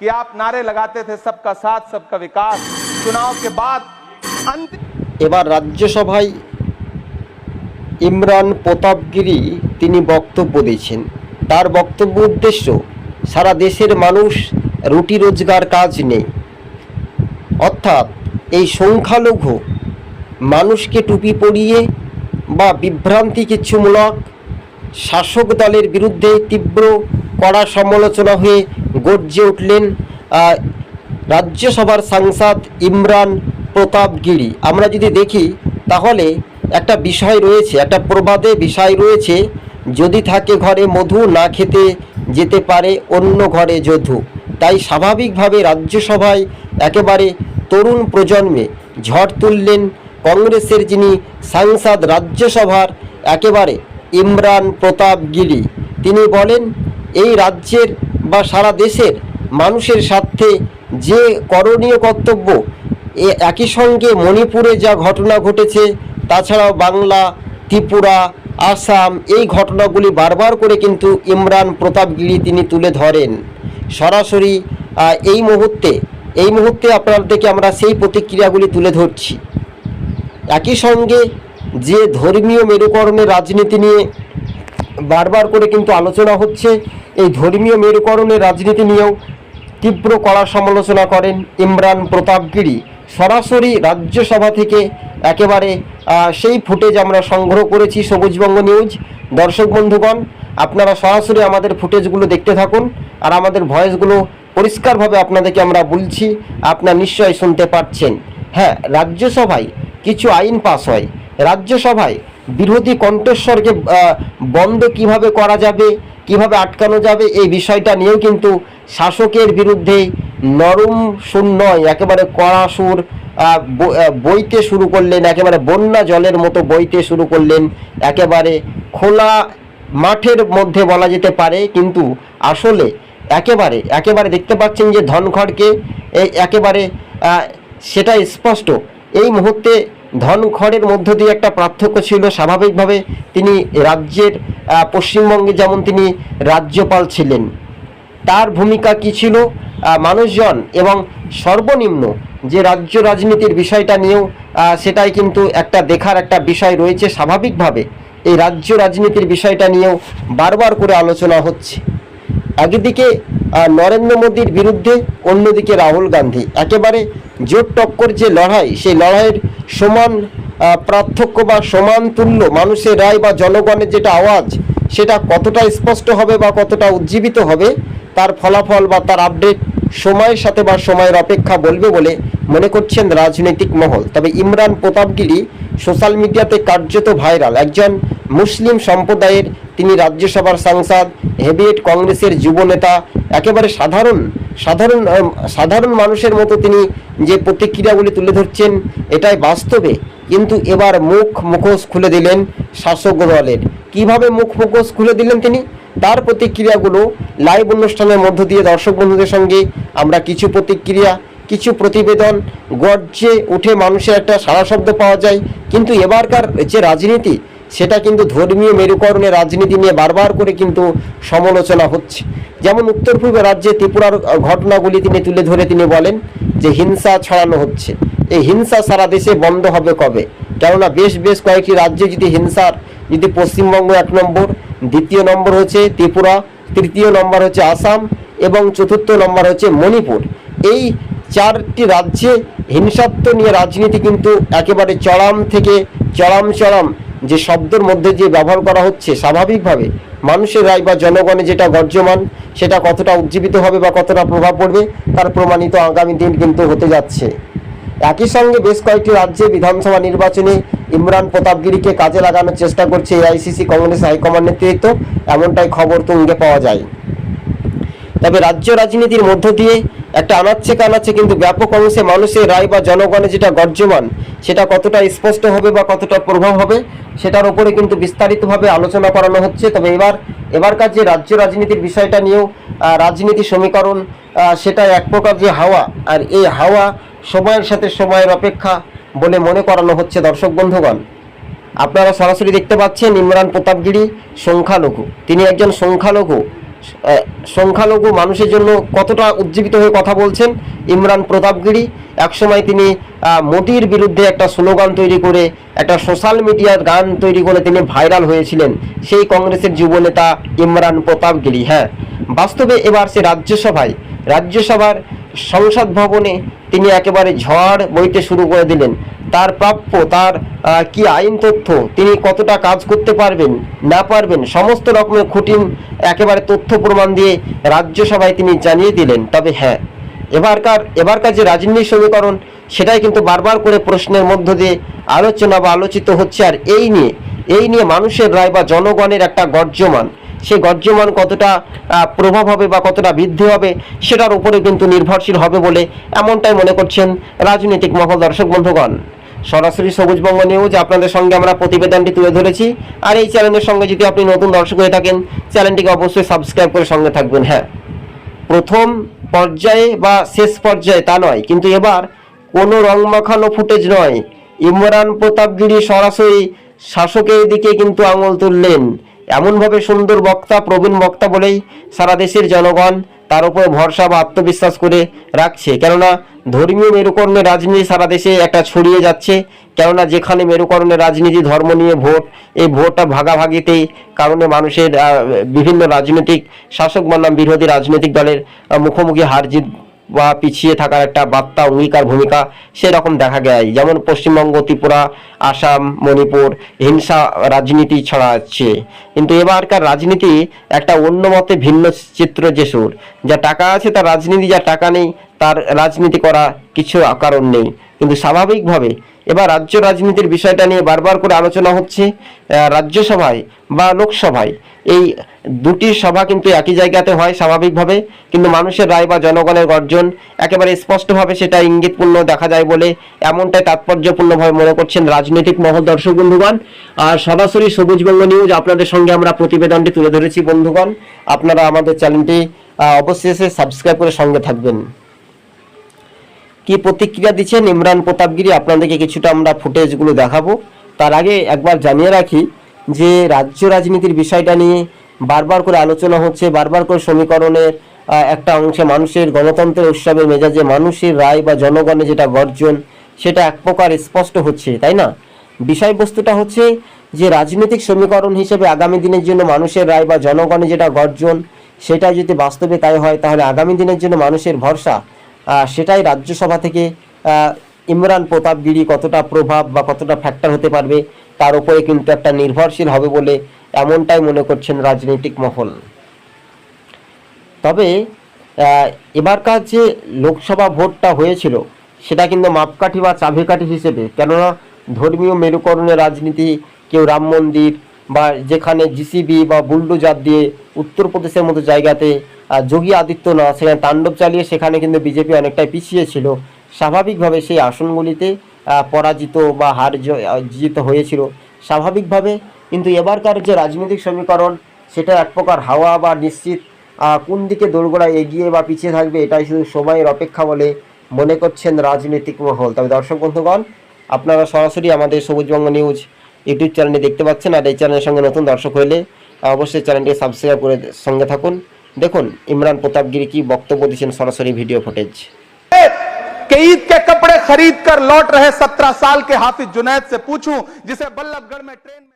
कि आप नारे लगाते थे सबका साथ सबका विकास चुनाव के बाद अंतिम এবার রাজ্যসভায় ইমরান প্রতাপগিরি তিনি বক্তব্য দিয়েছেন তার বক্তব্য উদ্দেশ্য সারা দেশের মানুষ রুটি রোজগার কাজ নেই অর্থাৎ এই সংখ্যালঘু মানুষকে টুপি পরিয়ে বা বিভ্রান্তি কিচ্ছুমূলক শাসক দলের বিরুদ্ধে তীব্র কড়া সমালোচনা হয়ে গর্জে উঠলেন রাজ্যসভার সাংসদ ইমরান প্রতাপগিরি আমরা যদি দেখি, তাহলে একটা বিষয় রয়েছে, একটা প্রবাদে বিষয় রয়েছে, যদি থাকে ঘরে মধু, না খেতে যেতে পারে অন্য ঘরে যধু তাই স্বাভাবিকভাবে রাজ্যসভায় একেবারে তরুণ প্রজন্মে ঝড় তুললেন কংগ্রেসের যিনি সাংসদ রাজ্যসভার একেবারে ইমরান প্রতাপগিরি তিনি বলেন এই রাজ্যের বা সারা দেশের মানুষের স্বার্থে যে করণীয় কর্তব্য, এ একই সঙ্গে মণিপুরে যা ঘটনা ঘটেছে, তাছাড়াও বাংলা, ত্রিপুরা, আসাম, এই ঘটনাগুলি বারবার করে কিন্তু ইমরান প্রতাপগিরি তিনি তুলে ধরেন। সরাসরি এই মুহূর্তে এই মুহূর্তে আপনাদেরকে আমরা সেই প্রতিক্রিয়াগুলি তুলে ধরছি। একই সঙ্গে যে ধর্মীয় মেরুকরণের রাজনীতি নিয়ে বারবার করে কিন্তু আলোচনা হচ্ছে এই ধর্মীয় মেরুকরণের রাজনীতি নিয়েও তীব্র কড়া সমালোচনা করেন ইমরান প্রতাপগিরি সরাসরি রাজ্যসভা থেকে একেবারে সেই ফুটেজ আমরা সংগ্রহ করেছি সবুজবঙ্গ নিউজ। দর্শক বন্ধুগণ, আপনারা সরাসরি আমাদের ফুটেজগুলো দেখতে থাকুন আর আমাদের ভয়েসগুলো পরিষ্কারভাবে আপনাদেরকে আমরা বলছি, আপনারা নিশ্চয়ই শুনতে পাচ্ছেন। হ্যাঁ রাজ্যসভায় কিছু আইন পাস হয়। রাজ্যসভায় বিরোধী কণ্ঠস্বরকে বন্ধ কীভাবে করা যাবে কীভাবে আটকানো যাবে এই বিষয়টা নিয়েও কিন্তু শাসকের বিরুদ্ধে নরম সুর নয় একেবারে কড়া সুর বইতে শুরু করলেন, একেবারে বন্যা জলের মতো বইতে শুরু করলেন, একেবারে খোলা মাঠের মধ্যে বলা যেতে পারে, কিন্তু আসলে একেবারে একেবারে দেখতে পাচ্ছেন যে ধনখড়কে একেবারে সেটা স্পষ্ট। এই মুহূর্তে ধনখড়ের মধ্য দিয়ে একটা পার্থক্য ছিল। স্বাভাবিকভাবে তিনি রাজ্যের পশ্চিমবঙ্গে যেমন তিনি রাজ্যপাল ছিলেন। তার ভূমিকা কি ছিল? মানুষজন এবং সর্বনিম্ন যে রাজ্য রাজনীতির বিষয়টা নিয়েও সেটাই কিন্তু একটা দেখার একটা বিষয় রয়েছে স্বাভাবিকভাবে। এই রাজ্য রাজনীতির বিষয়টা নিয়েও বারবার করে আলোচনা হচ্ছে। একদিকে নরেন্দ্র মোদীর বিরুদ্ধে, অন্যদিকে রাহুল গান্ধী। একেবারে জোট টক্কর যে লড়াই, সেই লড়াইয়ের সমান পার্থক্য বা সমান তুল্য মানুষের রায় বা জনগণের যেটা আওয়াজ, সেটা কতটা স্পষ্ট হবে বা কতটা উজ্জীবিত হবে, তার ফলাফল বা তার আপডেট সময়ের সাথে বা সময়ের অপেক্ষা বলবে বলে মনে করছেন রাজনৈতিক মহল। তবে ইমরান প্রতাপগিরি সোশ্যাল মিডিয়াতে কার্যত ভাইরাল। একজন মুসলিম সম্প্রদায়ের তিনি রাজ্যসভার সাংসদ, হেভিয়েট কংগ্রেসের যুব নেতা, একেবারে সাধারণ সাধারণ সাধারণ মানুষের মতো তিনি যে প্রতিক্রিয়াগুলি তুলে ধরছেন, এটাই বাস্তবে। কিন্তু এবার মুখ মুখোশ খুলে দিলেন শাসক দলের। কীভাবে মুখ মুখোশ খুলে দিলেন তিনি? তার প্রতিক্রিয়াগুলো লাইভ অনুষ্ঠানের মধ্য দিয়ে দর্শক বন্ধুদের সঙ্গে আমরা কিছু প্রতিক্রিয়া, কিছু প্রতিবেদন, গর্জে উঠে মানুষের একটা সারা শব্দ পাওয়া যায়। কিন্তু এবারকার যে রাজনীতি সেটা কিন্তু ধর্মীয় মেরুকরণের রাজনীতি নিয়ে বারবার করে কিন্তু সমালোচনা হচ্ছে। যেমন উত্তর পূর্ব রাজ্যে ত্রিপুরার ঘটনাগুলি তিনি তুলে ধরে তিনি বলেন যে হিংসা ছড়ানো হচ্ছে। এই হিংসা সারা দেশে বন্ধ হবে কবে? কেননা বেশ বেশ কয়েকটি রাজ্যে যদি হিংসার, যদি পশ্চিমবঙ্গ এক নম্বর, দ্বিতীয় নম্বর হচ্ছে ত্রিপুরা, তৃতীয় নম্বর হচ্ছে আসাম এবং চতুর্থ নম্বর হচ্ছে মণিপুর। এই চারটি রাজ্যে হিংসাত্ব নিয়ে রাজনীতি কিন্তু একেবারে চড়াম থেকে চড়াম চড়াম যে শব্দের মধ্যে যে ব্যবহার করা হচ্ছে স্বাভাবিকভাবে মানুষের রায় বা জনগণে যেটা গর্জমান সেটা কতটা উজ্জীবিত হবে বা কতটা প্রভাব পড়বে, তার প্রমাণিত আগামী দিন কিন্তু হতে যাচ্ছে। একই সঙ্গে বেশ কয়েকটি রাজ্যে বিধানসভা নির্বাচনে ইমরান প্রতাপগিরিকে কাজে লাগানোর চেষ্টা করছে এআইসিসি কংগ্রেস হাইকমান্ড নেতৃত্ব, এমনটাই খবর তুঙ্গে পাওয়া যায়। তবে রাজ্য রাজনীতির মধ্য দিয়ে একটা আনাচ্ছে কানাচ্ছে কিন্তু ব্যাপক অংশে মানুষের রায় বা জনগণে যেটা গর্জমান, সেটা কতটা স্পষ্ট হবে বা কতটা প্রভাব হবে, সেটার উপরে কিন্তু বিস্তারিতভাবে আলোচনা করানো হচ্ছে। তবে এবার, এবারকার যে রাজ্য রাজনীতির বিষয়টা নিয়েও রাজনীতি সমীকরণ সেটা এক প্রকার যে হাওয়া, আর এই হাওয়া সময়ের সাথে সময়ের অপেক্ষা বলে মনে করানো হচ্ছে দর্শক বন্ধুগণ। আপনারা সরাসরি দেখতে পাচ্ছেন ইমরান প্রতাপগিরি, সংখ্যালঘু। তিনি একজন সংখ্যালঘু। সংখ্যালঘু মানুষের জন্য কতটা উজ্জীবিত হয়ে কথা বলছেন ইমরান প্রতাপগিরি? একসময় তিনি মোদির বিরুদ্ধে একটা স্লোগান তৈরি করে, একটা সোশ্যাল মিডিয়ার গান তৈরি করে তিনি ভাইরাল হয়েছিলেন। সেই কংগ্রেসের যুবনেতা ইমরান প্রতাপগিরি হ্যাঁ। বাস্তবে এবার সে রাজ্যসভায় রাজ্যসভার সংসদ ভবনে তিনি একেবারে ঝড় বইতে শুরু করে দিলেন। তার প্রাপ্য, তার কি আইন তথ্য, তিনি কতটা কাজ করতে পারবেন, না পারবেন, সমস্ত রকমের খুঁটিন একেবারে তথ্য প্রমাণ দিয়ে রাজ্যসভায় তিনি জানিয়ে দিলেন। তবে হ্যাঁ এবারকার এবারকার যে রাজনীতির সমীকরণ, সেটাই কিন্তু বারবার করে প্রশ্নের মধ্য দিয়ে আলোচনা বা আলোচিত হচ্ছে। আর এই নিয়ে এই নিয়ে মানুষের রায় বা জনগণের একটা গর্জমান। সে গর্জমান কতটা প্রভাব হবে বা কতটা বৃদ্ধি হবে, সেটার উপরে কিন্তু নির্ভরশীল হবে বলে এমনটাই মনে করছেন রাজনৈতিক মহল দর্শক বন্ধুগণ। সরাসরি সবুজবঙ্গ নিউজ, আপনাদের সঙ্গে আমরা প্রতিবেদনটি তুলে ধরেছি। আর এই চ্যানেলের সঙ্গে যদি আপনি নতুন দর্শক হয়ে থাকেন, চ্যানেলটিকে অবশ্যই সাবস্ক্রাইব করে সঙ্গে থাকবেন। হ্যাঁ প্রথম পর্যায়ে বা শেষ পর্যায়ে তা নয়, কিন্তু এবার কোনো রং মাখানো ফুটেজ নয়। ইমরান প্রতাপগিরি সরাসরি শাসকের দিকে কিন্তু আঙুল তুললেন। এমনভাবে সুন্দর বক্তা, প্রবীণ বক্তা বলেই সারা দেশের জনগণ তার উপর ভরসা বা আত্মবিশ্বাস করে রাখছে। কেননা ধর্মীয় মেরুকরণের রাজনীতি সারা দেশে একটা ছড়িয়ে যাচ্ছে। কেননা যেখানে মেরুকরণের রাজনীতি, ধর্ম নিয়ে ভোট, এই ভোটটা ভাগাভাগিতেই কারণে মানুষের বিভিন্ন রাজনৈতিক শাসক বনাম বিরোধী রাজনৈতিক দলের মুখোমুখি হার জিত বা পিছিয়ে থাকার একটা বার্তা অঙ্গীকার ভূমিকা সেরকম দেখা যায়। যেমন পশ্চিমবঙ্গ, ত্রিপুরা, আসাম, মণিপুর, হিংসা রাজনীতি ছড়াচ্ছে কিন্তু এবারকার রাজনীতি একটা অন্য মতে ভিন্ন চিত্র যে সুর যা টাকা আছে তার রাজনীতি, যা টাকা নেই তার রাজনীতি করা কিছু কারণ নেই। কিন্তু স্বাভাবিকভাবে এবার রাজ্য রাজনীতির বিষয়টা নিয়ে বারবার করে আলোচনা হচ্ছে রাজ্যসভায় বা লোকসভায়। এই দুটি সভা কিন্তু একই জায়গাতে হয় স্বাভাবিকভাবে, কিন্তু মানুষের রায় বা জনগণের গর্জন একেবারে স্পষ্টভাবে সেটা ইঙ্গিতপূর্ণ দেখা যায় বলে এমনটাই তাৎপর্যপূর্ণভাবে মনে করছেন রাজনৈতিক মহল দর্শক বন্ধুগণ। আর সরাসরি সবুজবঙ্গ নিউজ আপনাদের সঙ্গে আমরা প্রতিবেদনটি তুলে ধরেছি বন্ধুগণ। আপনারা আমাদের চ্যানেলটি অবশেষে সাবস্ক্রাইব করে সঙ্গে থাকবেন। কি প্রতিক্রিয়া দিচ্ছেন ইমরান প্রতাপগিরি? আপনাদেরকে কিছুটা আমরা ফুটেজগুলো দেখাবো। তার আগে একবার জানিয়ে রাখি যে রাজ্য রাজনীতির বিষয়টা নিয়ে বারবার করে আলোচনা হচ্ছে, বারবার করে সমীকরণের একটা অংশে মানুষের গণতন্ত্রের উৎসবের মেজাজে মানুষের রায় বা জনগণের যেটা গর্জন, সেটা এক প্রকার স্পষ্ট হচ্ছে, তাই না? বিষয়বস্তুটা হচ্ছে যে রাজনৈতিক সমীকরণ হিসেবে আগামী দিনের জন্য মানুষের রায় বা জনগণের যেটা গর্জন, সেটা যদি বাস্তবে তাই হয়, তাহলে আগামী দিনের জন্য মানুষের ভরসা সেটাই রাজ্যসভা থেকে ইমরান প্রতাপগিরি কতটা প্রভাব বা কতটা ফ্যাক্টর হতে পারবে তার উপরে কিন্তু একটা নির্ভরশীল হবে বলে এমনটাই মনে করছেন রাজনৈতিক মহল। তবে এবারকার যে লোকসভা ভোটটা হয়েছিল, সেটা কিন্তু মাপকাঠি বা চাবিকাঠি হিসেবে, কেননা ধর্মীয় মেরুকরণের রাজনীতি, কেউ রাম মন্দির বা যেখানে জিসিবি বা বুলডোজার দিয়ে উত্তরপ্রদেশের মতো জায়গাতে যোগী আদিত্যনাথ, সেখানে তাণ্ডব চালিয়ে, সেখানে কিন্তু বিজেপি অনেকটাই পিছিয়ে ছিল। স্বাভাবিকভাবে সেই আসনগুলিতে পরাজিত বা হার জিত হয়েছিল। স্বাভাবিকভাবে কিন্তু এবারকার যে রাজনৈতিক সমীকরণ সেটা এক প্রকার হাওয়া বা নিশ্চিত কোন দিকে দোরগোড়া এগিয়ে বা পিছিয়ে থাকবে এটাই শুধু সময়ের অপেক্ষা বলে মনে করছেন রাজনৈতিক মহল। তবে দর্শক বন্ধুগণ আপনারা সরাসরি আমাদের সবুজবঙ্গ নিউজ ইউটিউব চ্যানেলে দেখতে পাচ্ছেন আর এই চ্যানেলের সঙ্গে নতুন দর্শক আহ, অবশ্যই চ্যানেলটিকে সাবস্ক্রাইব করে সঙ্গে থাকুন। দেখুন ইমরান প্রতাপগিরি কি বক্তব্য দিচ্ছেন সরাসরি ভিডিও ফুটেজ। कि ईद के कपड़े खरीद कर लौट रहे सत्रह साल के हाफिज जुनैद से पूछूँ, जिसे बल्लभगढ़ में ट्रेन में